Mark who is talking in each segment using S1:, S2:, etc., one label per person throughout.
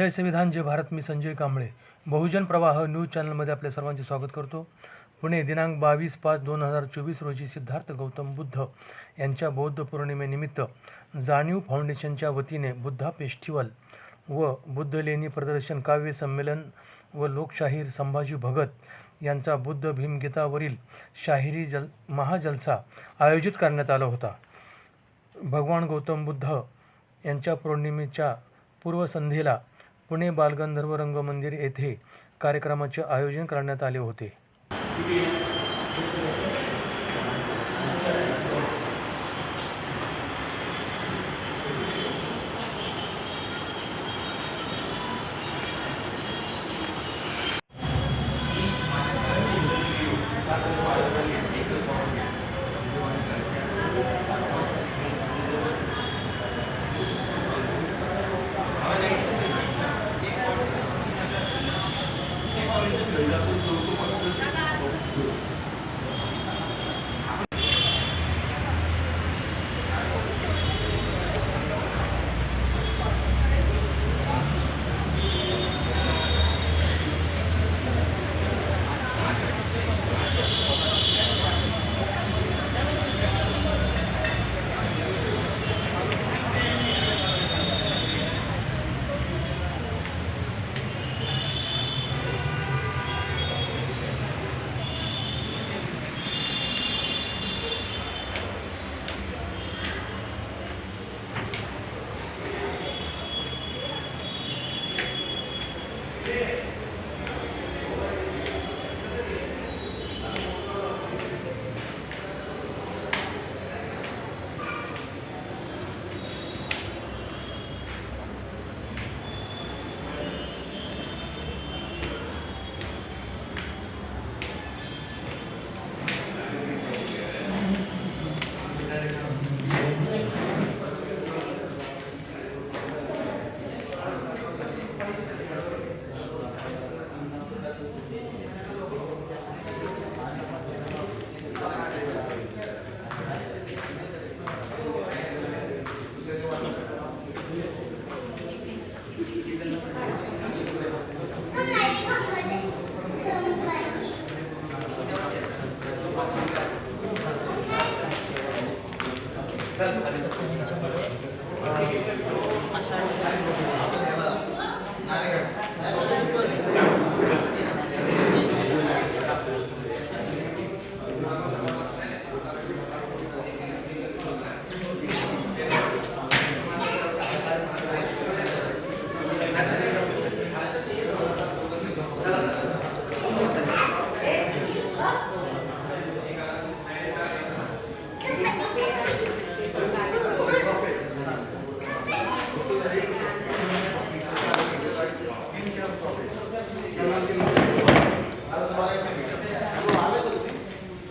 S1: जय संविधान जय भारत मी संजय कांबळे. बहुजन प्रवाह न्यूज चॅनलमध्ये आपल्या सर्वांचे स्वागत करतो. पुणे दिनांक बावीस पाच दोन हजार चोवीस रोजी सिद्धार्थ गौतम बुद्ध यांच्या बौद्ध पौर्णिमेनिमित्त जाणीव फाउंडेशनच्या वतीने बुद्धा फेस्टिवल व बुद्ध लेणी प्रदर्शन काव्य संमेलन व लोकशाहीर संभाजी भगत यांचा बुद्ध भीमगीतावरील शाहिरी जल महाजलसा आयोजित करण्यात आला होता. भगवान गौतम बुद्ध यांच्या पौर्णिमेच्या पूर्वसंध्येला पुणे बालगंधर्व रंगमंदिर येथे कार्यक्रमाचे आयोजन करण्यात आले होते.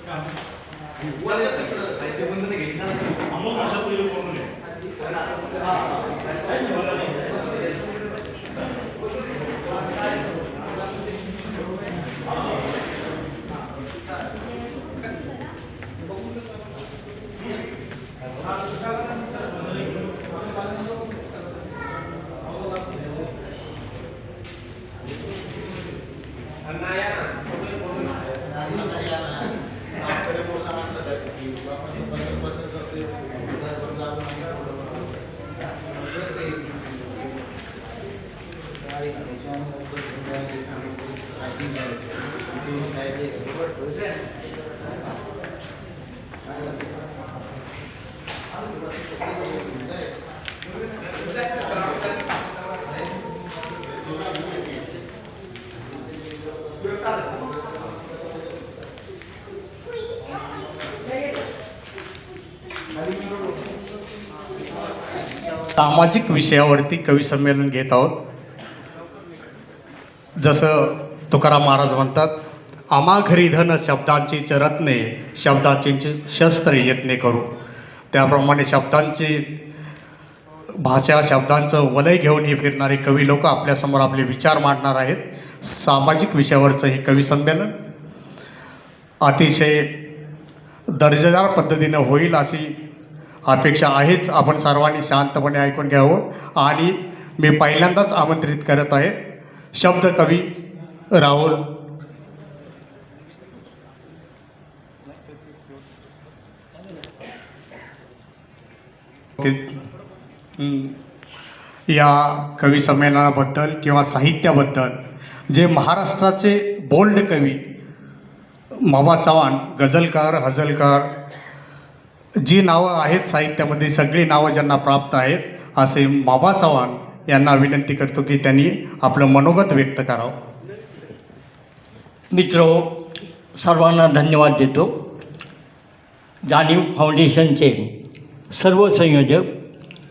S1: Gracias.
S2: सामाजिक विषयावरती कवी संमेलन घेत आहोत. जसं तुकाराम महाराज म्हणतात आम्हा घरी धन शब्दांची चरत्ने शब्दांची शस्त्र यत्ने करू. त्याप्रमाणे शब्दांची भाषा शब्दांचं वलय घेऊन हे फिरणारे कवी लोक आपल्यासमोर आपले विचार मांडणार आहेत. सामाजिक विषयावरचं हे कवी संमेलन अतिशय दर्जेदार पद्धतीनं होईल अशी अपेक्षा आहेच. आपण सर्वांनी शांतपणे ऐकून घ्यावं. आणि मी पहिल्यांदाच आमंत्रित करत आहे. शब्द कवी राहुल. या कवी संमेलनाबद्दल किंवा साहित्याबद्दल जे महाराष्ट्राचे बोल्ड कवी मामा चव्हाण गझलकार हजलकार जी नावं आहेत साहित्यामध्ये सगळी नावं ज्यांना प्राप्त आहेत असे माबा चव्हाण यांना विनंती करतो की त्यांनी आपलं मनोगत व्यक्त करावं.
S3: मित्र सर्वांना धन्यवाद देतो. जाणीव फाउंडेशनचे सर्व संयोजक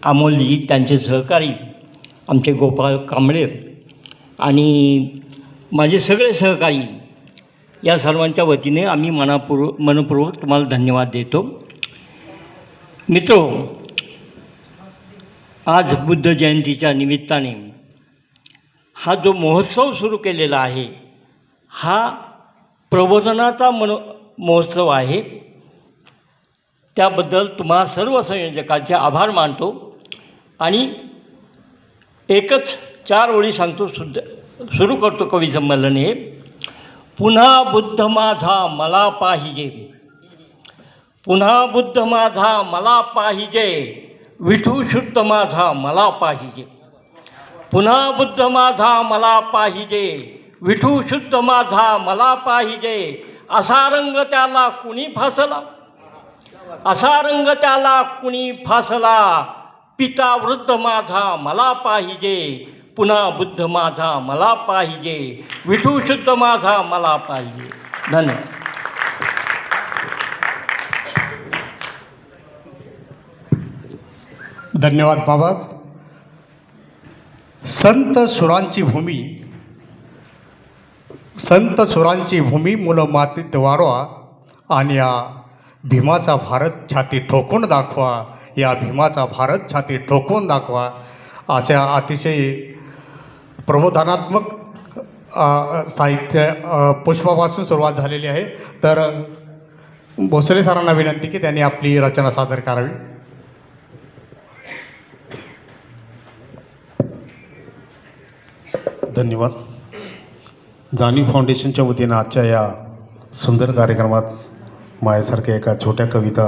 S3: अमोलजी त्यांचे सहकारी आमचे गोपाळ कांबळे आणि माझे सगळे सहकारी या सर्वांच्या वतीने आम्ही मनापूर्व मनपूर्वक तुम्हाला धन्यवाद देतो. मित्र आज बुद्ध जयंतीच्या निमित्ताने हा जो महोत्सव सुरू केलेला आहे हा प्रबोधनाचा मनो महोत्सव आहे. त्याबद्दल तुम्हा सर्व संयोजकांचे आभार मानतो आणि एकच चार ओळी सांगतो सुद्धा सुरू करतो कवी संमेलन. हे पुन्हा बुद्ध माझा मला पाहिजे. पुन्हा बुद्ध माझा मला पाहिजे. विठू शुद्ध माझा मला पाहिजे. पुन्हा बुद्ध माझा मला पाहिजे. विठू शुद्ध माझा मला पाहिजे. असा रंग त्याला कुणी फासला? असा रंग त्याला कुणी फासला? पिता वृद्ध माझा मला पाहिजे. पुन्हा बुद्ध माझा मला पाहिजे. विठू शुद्ध माझा मला पाहिजे. धन्यवाद.
S2: धन्यवाद बाबा. संत सुरांची भूमी संत सुरांची भूमी मुलं मातीत वाढवा आणि या भीमाचा भारत छाती ठोकून दाखवा या भीमाचा भारत छाती ठोकून दाखवा अशा अतिशय प्रबोधनात्मक साहित्य पुष्पापासून सुरुवात झालेली आहे. तर भोसले सरांना विनंती की त्यांनी आपली रचना सादर करावी.
S4: धन्यवाद. जाणीव फाउंडेशनच्या वतीनं आजच्या या सुंदर कार्यक्रमात माझ्यासारख्या एका छोट्या कविता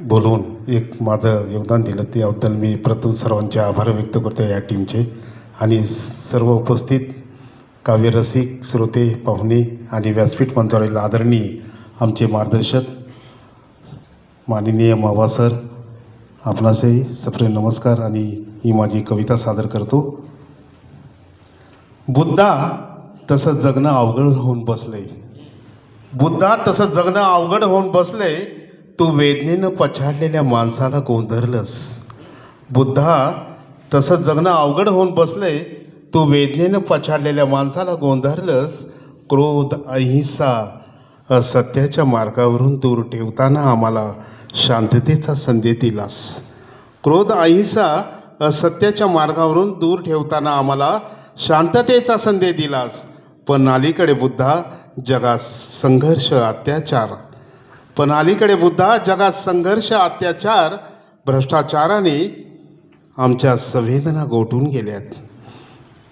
S4: बोलून एक माझं योगदान दिलं. त्याबद्दल मी प्रथम सर्वांचे आभार व्यक्त करतो या टीमचे आणि सर्व उपस्थित काव्यरसिक श्रोते पाहुणे आणि व्यासपीठ मंचावरील आदरणीय आमचे मार्गदर्शक माननीय मावा सर आपणासही सप्रेम नमस्कार आणि ही माझी कविता सादर करतो. बुद्धा तसं जगणं अवघड होऊन बसले. बुद्धा तसं जगणं अवघड होऊन बसले तू वेदनेनं पछाडलेल्या माणसाला गोंधरलंस. बुद्धा तसं जगणं अवघड होऊन बसले तू वेदनेनं पछाडलेल्या माणसाला गोंधरलंस. क्रोध अहिंसा असत्याच्या मार्गावरून दूर ठेवताना आम्हाला शांततेचा संदेश दिलास. क्रोध अहिंसा असत्याच्या मार्गावरून दूर ठेवताना आम्हाला शांततेचा संदेश दिलास. पण अलीकडे बुद्धा जगात संघर्ष अत्याचार. पण अलीकडे बुद्धा जगात संघर्ष अत्याचार भ्रष्टाचाराने आमच्या संवेदना गोठून गेल्यात.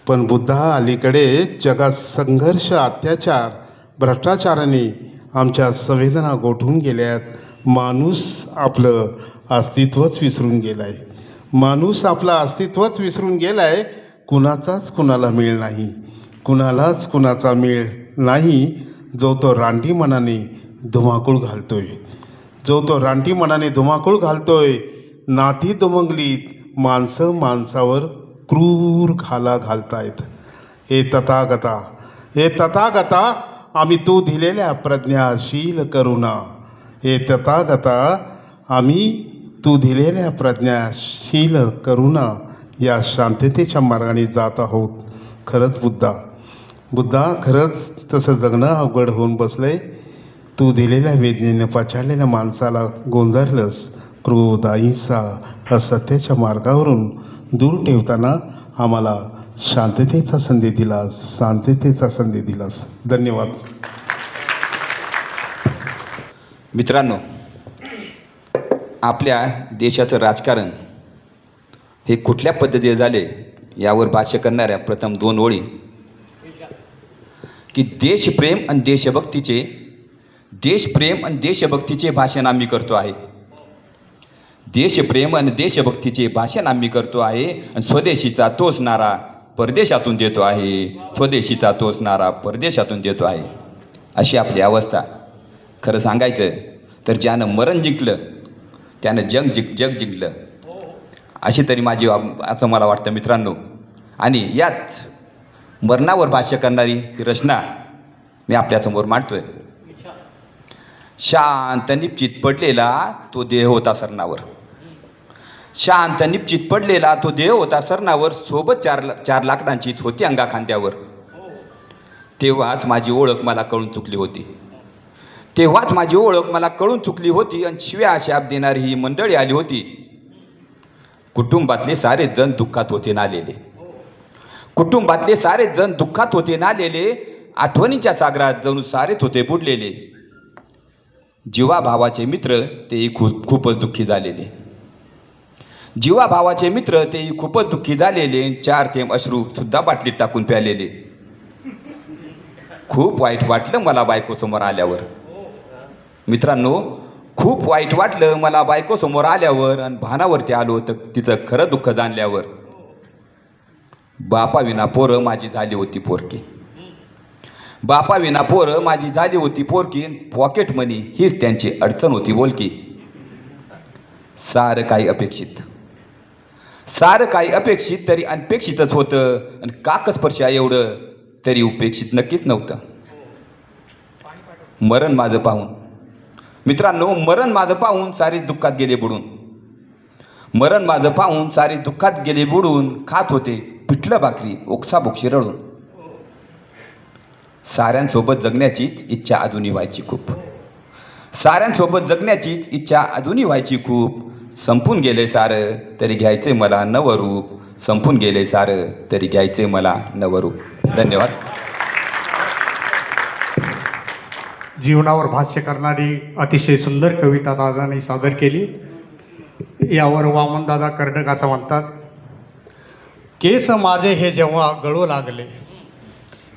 S4: पण बुद्धा अलीकडे जगात संघर्ष अत्याचार भ्रष्टाचाराने आमच्या संवेदना गोठून गेल्यात. माणूस आपलं अस्तित्वच विसरून गेलाय. माणूस आपला अस्तित्वच विसरून गेलाय कुणाचाच कुणाला मेळ नाही. कुणालाच कुणाचा मेळ नाही जो तो रानटी मनाने धुमाकूळ घालतोय. जो तो रानटी मनाने धुमाकूळ घालतोय नाती दुमंगलीत माणसं माणसावर क्रूर घाला घालतायत. हे तथागता हे तथागता आम्ही तू दिलेल्या प्रज्ञाशील करुणा. हे तथागता आम्ही तू दिलेल्या प्रज्ञाशील करुणा या शांततेच्या मार्गाने जात आहोत. खरंच बुद्धा. बुद्धा खरंच तसं जगणं अवघड होऊन बसलंय. तू दिलेल्या वेदनेनं पछाडलेल्या माणसाला गोंधळलंस. क्रोध अहिंसा असत्याच्या मार्गावरून दूर ठेवताना आम्हाला शांततेचा संधी दिलास. शांततेचा संधी दिलास. धन्यवाद.
S5: मित्रांनो आपल्या देशाचं राजकारण हे कुठल्या पद्धतीने झाले यावर भाष्य करणाऱ्या प्रथम दोन ओळी. की देशप्रेम आणि देशभक्तीचे देशप्रेम आणि देशभक्तीचे भाषण आम्ही करतो आहे. देशप्रेम आणि देशभक्तीचे भाषण आम्ही करतो आहे आणि स्वदेशीचा तोच नारा परदेशातून देतो आहे. स्वदेशीचा तोच नारा परदेशातून देतो आहे. अशी आपली अवस्था. खरं सांगायचं तर ज्यानं मरण जिंकलं त्यानं जग जिंक जग जिंकलं. अशी तरी माझी वा- असं मला वाटतं मित्रांनो. आणि यात मरणावर भाष्य करणारी ही रचना मी आपल्यासमोर मांडतोय. शांत निपचित पडलेला तो देह होता सरणावर. शांत निपचित पडलेला तो देह होता सरणावर सोबत चार चार लाकडांची होती अंगा खांद्यावर तेव्हाच माझी ओळख मला कळून चुकली होती. तेव्हाच माझी ओळख मला कळून चुकली होती आणि शिव्या शाप देणारी ही मंडळी आली होती. कुटुंबातले सारे जण दुःखात होते नालेले. कुटुंबातले सारे जण दुःखात होते नालेले आठवणीच्या सागरात जणू सारेच होते बुडलेले. जीवा भावाचे मित्र तेही खूप खूपच दुःखी झालेले. जीवा भावाचे मित्र तेही खूपच दुःखी झालेले चार थेंब अश्रू सुद्धा बाटलीत टाकून प्यालेले. खूप वाईट वाटलं मला बायकोसमोर आल्यावर. मित्रांनो खूप वाईट वाटलं मला बायकोसमोर आल्यावर आणि भानावरती आलो तर तिचं खरं दुःख जाणल्यावर. बापाविना पोरं माझी झाली होती पोरकी बापाविना पोरं माझी झाली होती पोरकी पॉकेट मनी हीच त्यांची अडचण होती बोलकी. सारं काही अपेक्षित. सारं काही अपेक्षित तरी अनपेक्षितच होतं आणि काकच काकस्पर्शा एवढं तरी उपेक्षित नक्कीच नव्हतं. मरण माझं पाहून. मित्रांनो मरण माझं पाहून सारेच दुःखात गेले बुडून. मरण माझं पाहून सारे दुःखात गेले बुडून खात होते पिठलं भाकरी ओक्साबोक्षी रडून. साऱ्यांसोबत जगण्याचीच इच्छा अजूनही व्हायची खूप. साऱ्यांसोबत जगण्याचीच इच्छा अजूनही व्हायची खूप. संपून गेले सारं तरी घ्यायचे मला नवरूप संपून गेले सारं तरी घ्यायचे मला नवरूप धन्यवाद.
S2: जीवनावर भाष्य करणारी अतिशय सुंदर कविता दादांनी सादर केली. यावर वामनदादा कर्डक असं म्हणतात केस माझे हे जेव्हा गळू लागले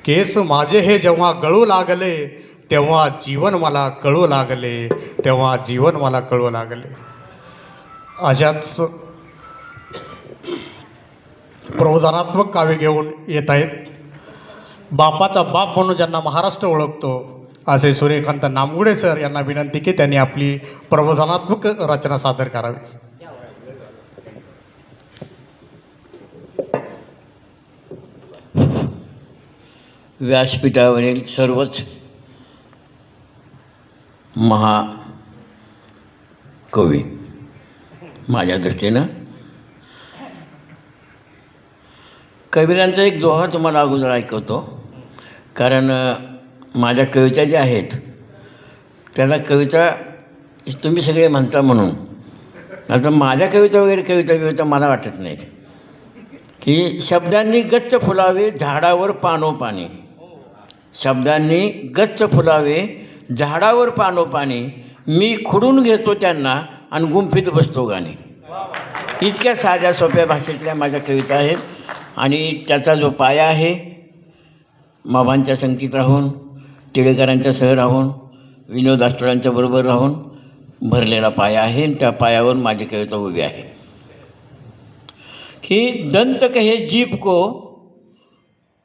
S2: केस माझे हे जेव्हा गळू लागले तेव्हा जीवन मला कळू लागले तेव्हा जीवन मला कळू लागले. अशाच प्रबोधनात्मक काव्य घेऊन येत आहेत. बापाचा बाप म्हणून ज्यांना महाराष्ट्र ओळखतो असे सूर्यकांत नामगुडे सर यांना विनंती की त्यांनी आपली प्रबोधनात्मक रचना सादर करावी.
S6: व्यासपीठावरील सर्वच महाकवी माझ्या दृष्टीनं कबीरांचा एक दोहा तुम्हाला अगोदर ऐकवतो. कारण माझ्या कविता ज्या आहेत त्याला कविता तुम्ही सगळे म्हणता म्हणून. आता माझ्या कविता वगैरे कविता कविता मला वाटत नाहीत. की शब्दांनी गच्च फुलावे झाडावर पानोपाणी शब्दांनी गच्च फुलावे झाडावर पानोपाणी मी खुडून घेतो त्यांना आणि गुंफीत बसतो गाणे. इतक्या साध्या सोप्या भाषेतल्या माझ्या कविता आहेत आणि त्याचा जो पाया आहे मामांच्या संगतीत राहून टिळेकरांच्या सह राहून विनोद आष्टोळांच्या बरोबर राहून भरलेला पाया आहे आणि त्या पायावर माझी कविता उभी आहे. की दंत कहे जीप को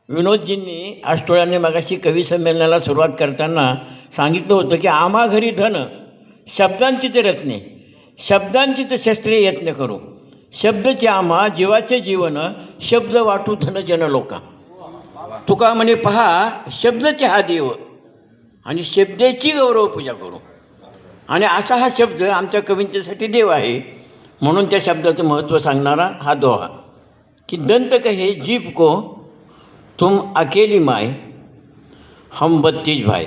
S6: विनोदजींनी आष्टोळ्यांनी मगाशी कवी संमेलनाला सुरुवात करताना सांगितलं होतं की आम्हा घरी धन शब्दांचीच रत्ने शब्दांचीच शस्त्रे यत्न करू. शब्दचे आम्हा जीवाचे जीवन शब्द वाटू धन जन लोका तुका म्हणे पहा शब्दचे हा देव आणि शब्दाची गौरव पूजा करू. आणि असा हा शब्द आमच्या कवींच्यासाठी देव आहे. म्हणून त्या शब्दाचं महत्त्व सांगणारा हा दोहा. की दंत कहे जीप को तुम अकेली माय हम बत्तीस भाई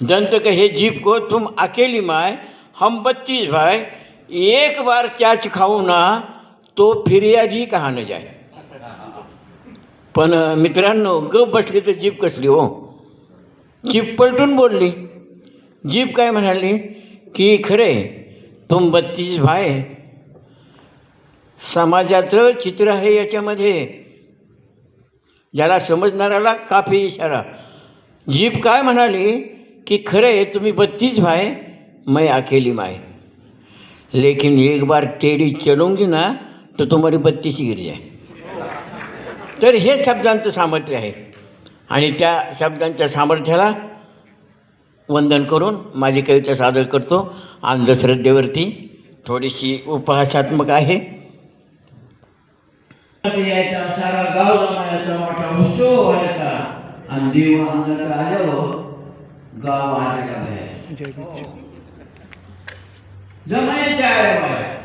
S6: दंत कहे जीप को तुम अकेली माय हम बत्तीस भाई एक बार त्याच खाऊ ना तो फिर्यादी कहा न जाए पण मित्रांनो गप बसली तर जीप कसली हो? जीप पलटून बोलली. जीप काय म्हणाली? की खरे तुम बत्तीस भाय समाजाचं चित्र आहे याच्यामध्ये. ज्याला समजणाऱ्याला काफी इशारा. जीप काय म्हणाली? की खरं आहे तुम्ही बत्तीस भाय मैं अकेली माय लेकिन एक बार टेरी चलूंगी ना तो तुम्हारी बत्तीस गिर जाए. तर हे शब्दांचं सामर्थ्य आहे. आणि त्या शब्दांच्या सामर्थ्याला वंदन करून माझी कविता सादर करतो. अंधश्रद्धेवरती थोडीशी उपहासात्मक आहे. सारा गाव जमायचा मोठा उत्सव व्हायचा आणि देव आल्यावर गाव जमायच्या आल्या बाया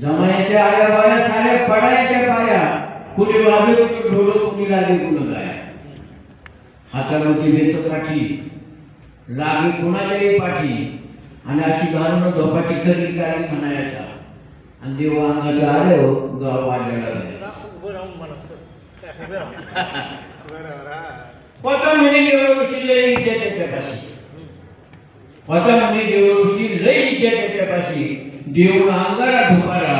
S6: जमायच्या आल्या बाया साऱ्या पडायच्या बाया कुणी वाजत कुणी ढोल कुणी लागे कुणी गाया? हातामध्ये बेत पाठी लागे कुणाच्याही पाठी आणि अशी घालून झोपाटी खरी काळी म्हणायचा. आणि देव अंगात आले हो गाव वाजायला पता होता म्हणे देवऋषी लय विद्या त्याच्यापाशी. पता म्हणे देवऋषी लय विद्या त्याच्यापाशी. देऊळ अंगारा धुपारा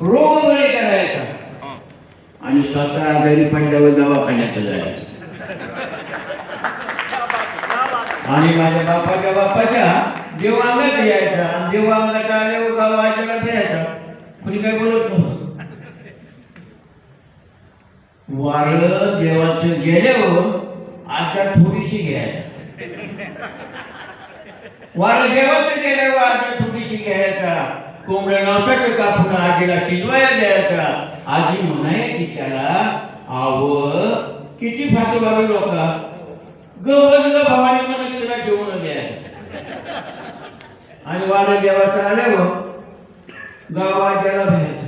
S6: रोग बरे करायचा. आणि स्वतः आजारी पडल्यावर दवाखान्यात जायचं. आणि माझ्या बापाच्या बापाच्या देव यायचा. आणि देव आल्यावर गावाच्या यायचा कुणी काय बोलत नव्हतं. वारळ देवाचं गेल्यावर आता थोडीशी घ्यायचा. वारळ देवाचं गेल्यावर आता थोडीशी घ्यायचा. कोंबड्या नवसाचं कापून आजीला शिजवायला द्यायचा? आजी म्हणायची त्याला आव किती फास बाबी लोक? गवज ग भवानी म्हणून तिला ठेवून द्यायचं आणि देवाचा देवाचं आल्यावर गावाच्याला भ्यायचं.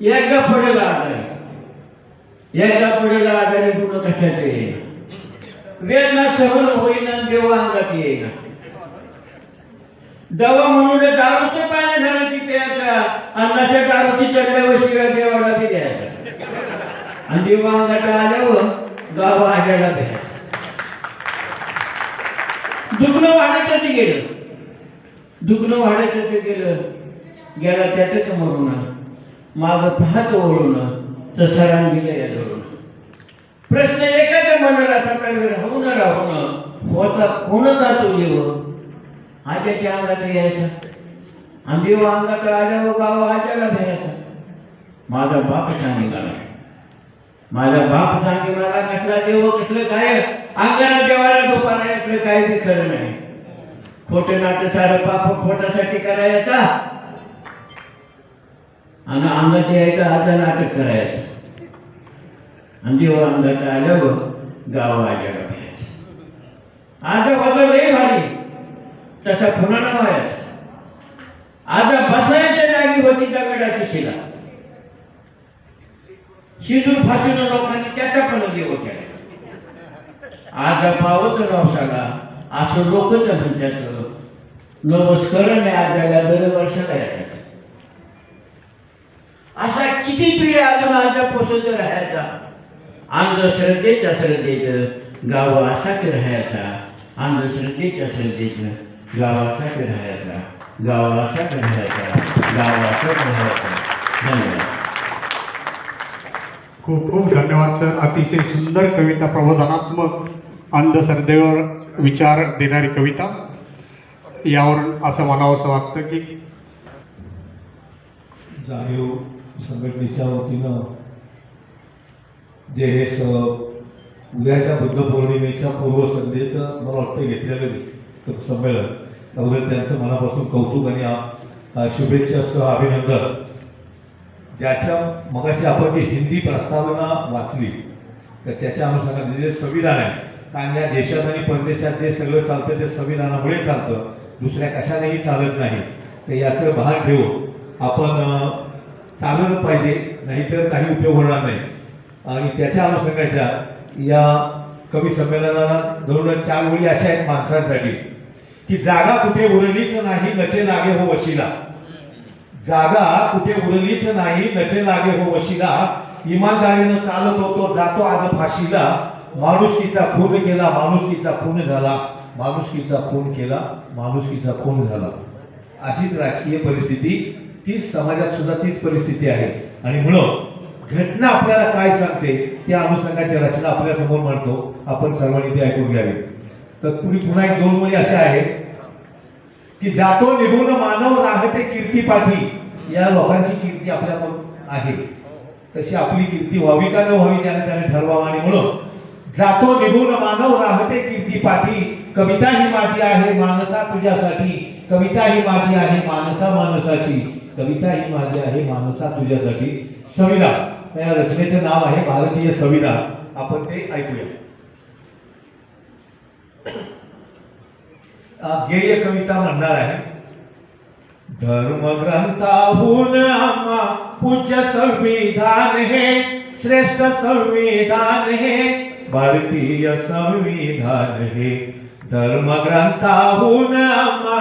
S6: एकदा पडेला आजारी एकदा पडेला आजारी पुन्हा कशाचे वेदना सहन होईना देवा अंगात येईना. दवा म्हणून दारूचे पाणी झालं की प्यायचा. आणि नशा दारूची चढल्यावर शिवाय देवाला बी द्यायचा. आणि देवा अंगात आल्यावर गाव आजाला द्यायचा. दुखणं वाढायचं ते गेलं. दुखणं वाढायचं ते गेलं. गेला त्याच्याच मरून. माग पाहत ओढून तर गेलं या धरून. प्रश्न एकाच्या मनाला सकाळी राहून राहून होता कोणता तो देव? आज्याच्या अंगात यायचा आणि देव अंगात आल्यावर गाव आज्याला भ्यायचा माझा बाप सांगितला माझा बाप सांगितला कसला देव कसलं काय अंगणात देवाला दुपारा यातलं काय ते खरं नाही खोटे नाटक सारं पाप खोटासाठी करायचा आणि अंगात यायचं आता नाटक करायचं आणि देव अंगात आल्यावर गाव आजाला भ्यायचं आज होतं लय भारी तसा पुन्हा नाव व्हायचा आता बसायच्या जागी होती दगडाची शिला? शिजून फासून लोकांनी त्याचा पण देव केला. आज पावत नवसाला असं लोकच म्हणतात नमस्करण आजाला दर वर्षाला येतात अशा किती पिढ्या अजून आजापासून राहायचा? अंधश्रद्धेच्या श्रद्धेचं गाव असाच राहायचा. अंधश्रद्धेच्या श्रद्धेचं गाव असाच राहायचा गाव असाच राहायचा गाव असाच राहायचा धन्यवाद
S2: खूप खूप धन्यवाद सर अतिशय सुंदर कविता प्रबोधनात्मक अंधश्रद्धेवर विचार देणारी कविता. यावरून असं म्हणावंसं वाटतं की
S7: जाणीव संघटनेच्या वतीनं जे हे स उद्याच्या बुद्ध पौर्णिमेच्या पूर्वसंध्येचं मला वाटतं घेतलेलं दिसतं संमेलन. त्यामुळे त्यांचं मनापासून कौतुक आणि शुभेच्छासह अभिनंदन. ज्याच्या मगाशी आपण जी हिंदी प्रस्तावना वाचली तर त्याच्या अनुषंगाने जे संविधान आहे कारण या देशात आणि परदेशात जे सगळं चालतं ते संविधानामुळे चालतं दुसऱ्या कशानेही चालत नाही. तर याचं भान ठेवून आपण चाललं पाहिजे नाहीतर काही उपयोग होणार नाही. आणि त्याच्या अनुषंगाच्या या कवी संमेलनाला जवळजवळ चार ओळी अशा आहेत माणसांसाठी. की जागा कुठे उरलीच नाही नचे लागे हो वशिला. जागा कुठे उरलीच नाही नचे लागे हो वशिला. इमानदारीनं चालत होतो जातो आज फाशीला. माणुसकीचा खून केला माणुसकीचा खून झाला. माणुसकीचा खून केला माणुसकीचा खून झाला. अशीच राजकीय परिस्थिती तीच समाजात सुद्धा तीच परिस्थिती आहे. आणि म्हणून घटना आपल्याला काय सांगते त्या अनुषंगाची रचना आपल्यासमोर मांडतो. आपण सर्वांनी ते ऐकून घ्यावी. तर पुढे पुन्हा एक दोन मुली अशा आहेत की जातो निघून मानव राहते कीर्ती पाठी. या लोकांची कीर्ती आपल्याकडून आहे. तशी आपली कीर्ती व्हावी का न व्हावी त्याने त्याने ठरवावं आणि म्हणून जातो निघून मानव राहते कीर्ती पाठी. कविता ही माझी आहे मानसा तुझ्यासाठी. कविता ही माझी आहे मानसा मानसाची. कविता ही माझी आहे मानसा तुझ्यासाठी. संविधान या रचनेचं नाव आहे भारतीय संविधान आपण ते ऐकूया. अ, गेय कविता म्हणणार आहे धर्मग्रंथाहून आम्हा पूज्य संविधान हे श्रेष्ठ संविधान हे भारतीय संविधान हे। धर्मग्रंथाहून आम्हा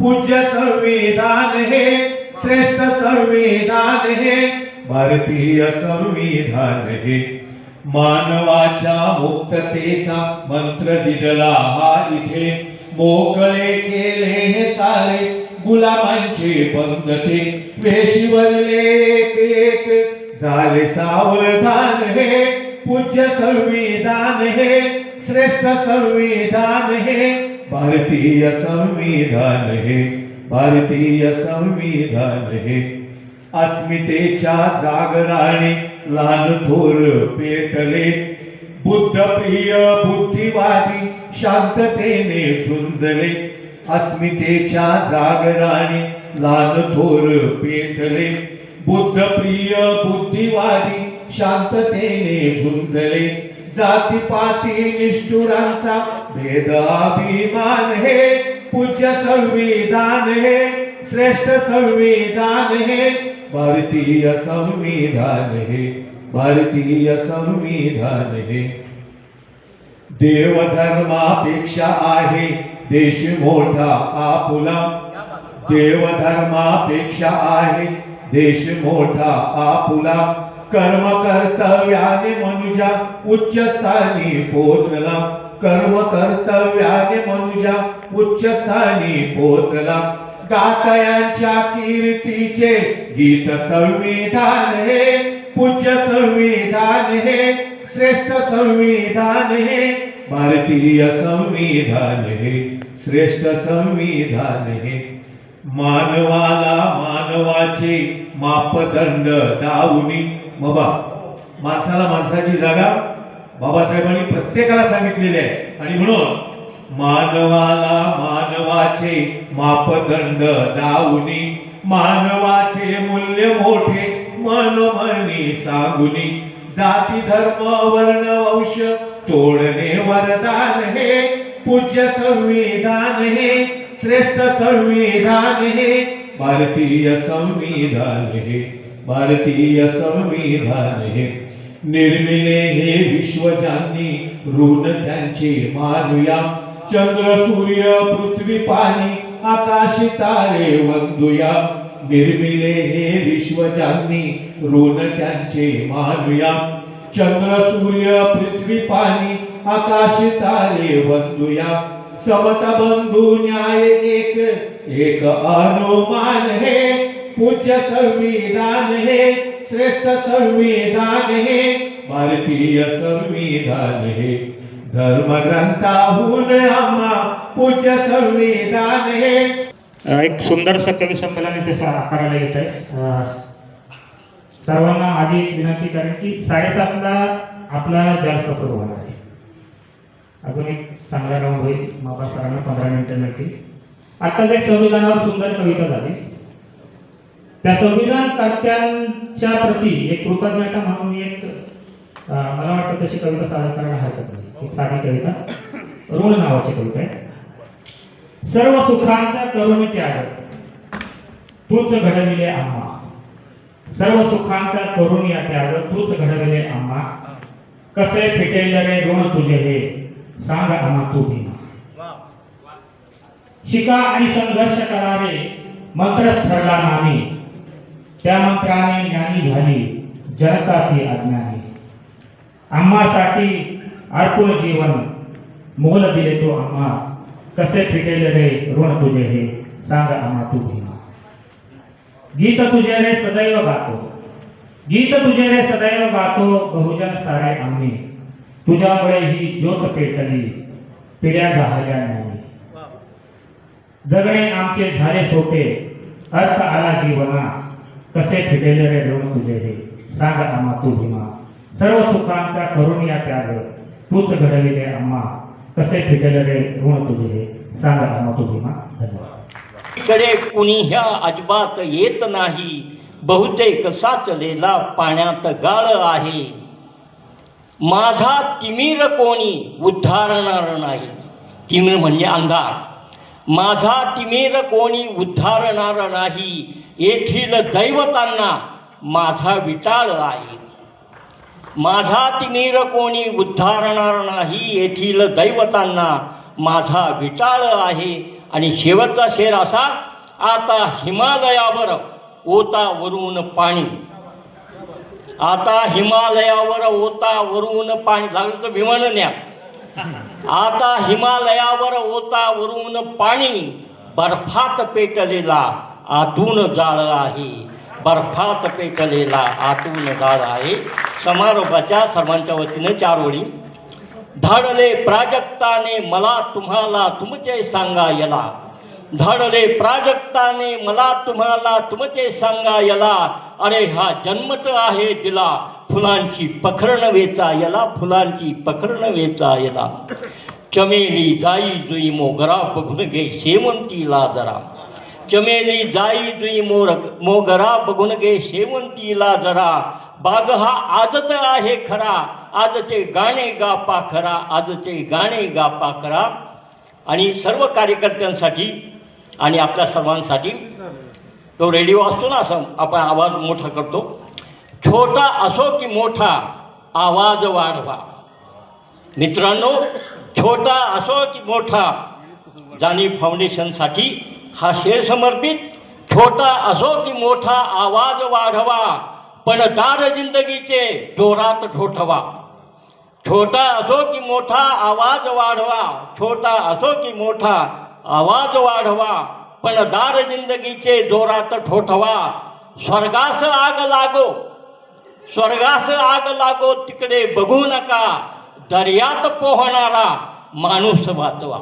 S7: पूज्य संविधान हे श्रेष्ठ संविधान हे भारतीय संविधान हे। मानवाच्या मुक्ततेचा मंत्र दिडला हा इथे. मोकळे केले हे सारे गुलामांचे बंधते. वेशीवरले एक झाले सावधान हे. पूज्य संविधान हे. श्रेष्ठ संविधान हे. भारतीय संविधान हे. भारतीय संविधान हे. अस्मितेच्या जागराने लहान थोर पेटले. बुद्धप्रिय बुद्धिवादी शांततेने झुंजले. अस्मितेच्या जागराने लहान थोर पेटले. बुद्धप्रिय बुद्धिवादी शांततेने झुंजले. जातीपाती निष्ठुरांचा भेद अभिमान हे. पूज्य संविधान हे. श्रेष्ठ संविधान हे. भारतीय संविधान हे भारतीय संविधान हे। देवधर्मापेक्षा आहे देश मोठा आपुला। देवधर्मापेक्षा आहे देश मोठा आपुला। कर्म कर्तव्याने मनुजा उच्च स्थानी पोचला। कर्म कर्तव्याने मनुजा उच्च स्थानी पोचला। गातयांच्या कीर्तीचे गीत संविधान हे पूज्य संविधान हे श्रेष्ठ संविधान हे भारतीय संविधान हे श्रेष्ठ संविधान हे. मानवाला मानवाचे मापदंड दावणी बाबा माणसाला माणसाची जागा बाबासाहेबांनी प्रत्येकाला सांगितलेली आहे. आणि म्हणून मानवाला मानवाचे मापदंड दावणी मानवाचे मूल्य मोठे मनमनी सांगुनी. जाती धर्म वर्ण वंश तोडणे वरदान हे पूज्य संविधान हे श्रेष्ठ संविधान हे भारतीय संविधान हे भारतीय संविधान हे. निर्मिले हे विश्वजांनी ऋण त्यांचे मानूया. चंद्र सूर्य पृथ्वी पाणी आकाश तारे वंदुया. निर्मिले हे विश्व ज्यांनी ऋण त्यांचे मानूया. चंद्र सूर्य पृथ्वी पाणी आकाश तारे वंदुया. समता बंधू न्याय एक एक अनुमान हे. पूज्य संविधान हे श्रेष्ठ संविधान हे. भारतीय संविधान हे. धर्मग्रंथाहून आम्हा पूज्य संविधान. हे
S8: एक सुंदरसं कवी संमेलन इथे करायला येत आहे सर्वांना आधी विनंती करेन की साडेसातला आपला जास्त सुरू होणार आहे. अजून एक चांगला राऊंड होईल. मापा सरांना पंधरा मिनिटं मिळतील. आता एक संविधानावर सुंदर कविता झाली त्या संविधान कर्त्यांच्या प्रती एक कृतज्ञता म्हणून एक मला वाटतं तशी कविता सादर करायला हरकत नाही. एक साधी कविता. रोल नावाची कविता आहे सर्व सुखांचा करून त्याग. तूच घडविले आम्हा सर्व सुखांचा करून या त्याग. तूच घडविले आम्हा कसे फिटेल रे ऋण तुझे हे? सांग आम्हा तू भीमा शिका आणि संघर्ष करावे मंत्रच ठरला नाही. त्या मंत्राने ज्ञानी झाली. जनता ती अज्ञानी. आम्हासाठी अर्पुण जीवन मोल दिले तो आम्हा. कसे फिटेले रे ऋण तुझे हे? सांग आम्हा तू भीमा. गीत तुझे रे सदैव गातो. गीत तुझे रे सदैव गातो बहुजन सारे आम्ही. तुझ्यामुळे ही ज्योत पेटली पिढ्या झाल्या नाही. जगणे आमचे झाले सोपे अर्थ आला जीवना. कसे फिटेले रे ऋण तुझे हे? सांग आम्हा तू भीमा. सर्व सुखांचा करून या त्याग. तूच घडविले अम्मा कसे फिटले रे ऋण तुझे हे सांग आम्हा तू भीमा धन्यवाद.
S3: इकडे कुणी ह्या अजिबात येत नाही बहुतेक साचलेला पाण्यात गाळ आहे. माझा तिमीर कोणी उद्धारणार नाही. तिमीर म्हणजे अंधार. माझा तिमीर कोणी उद्धारणार नाही. येथील दैवतांना माझा विटाळ आहे. माझा तिमीर कोणी उद्धारणार नाही येथील दैवतांना माझा विटाळ आहे. आणि शेवटचा शेर असा आता हिमालयावर ओतावरून पाणी. आता हिमालयावर ओतावरून पाणी. लागलं तर विमान न्या. आता हिमालयावर ओतावरून पाणी बर्फात पेटलेला आतून जाळ आहे. बर्फात पेटलेला आतून दार आहे. समारोपाच्या सर्वांच्या वतीने चार ओळी धाडले प्राजक्ताने मला तुम्हाला तुमचे सांगायला. धाडले प्राजक्ताने मला तुम्हाला तुमचे सांगायला. अरे हा जन्मच आहे दिला फुलांची पखरण वेचायला फुलांची पखरण वेचायला. चमेली जाई जुई मोगरा बघून घे शेवंतीला जरा. चमेली जाई दुई मोर मोगरा बघून घे शेवंतीला जरा. बाग हा आजच आहे खरा आजचे गाणे गा पाखरा आजचे गाणे गा पाखरा आणि सर्व कार्यकर्त्यांसाठी आणि आपल्या सर्वांसाठी तो रेडिओ असतो ना असं आपण आवाज मोठा करतो. छोटा असो की मोठा आवाज वाढवा. मित्रांनो छोटा असो की मोठा जाणीव फाउंडेशनसाठी हा शेर समर्पित छोटा असो की मोठा आवाज वाढवा पण दार जिंदगीचे जोरात ठोठवा. छोटा असो की मोठा आवाज वाढवा छोटा असो की मोठा आवाज वाढवा पण दार जिंदगीचे जोरात ठोठवा. स्वर्गास आग लागो स्वर्गास आग लागो तिकडे बघू नका दर्यात पोहणारा माणूस वाचवा.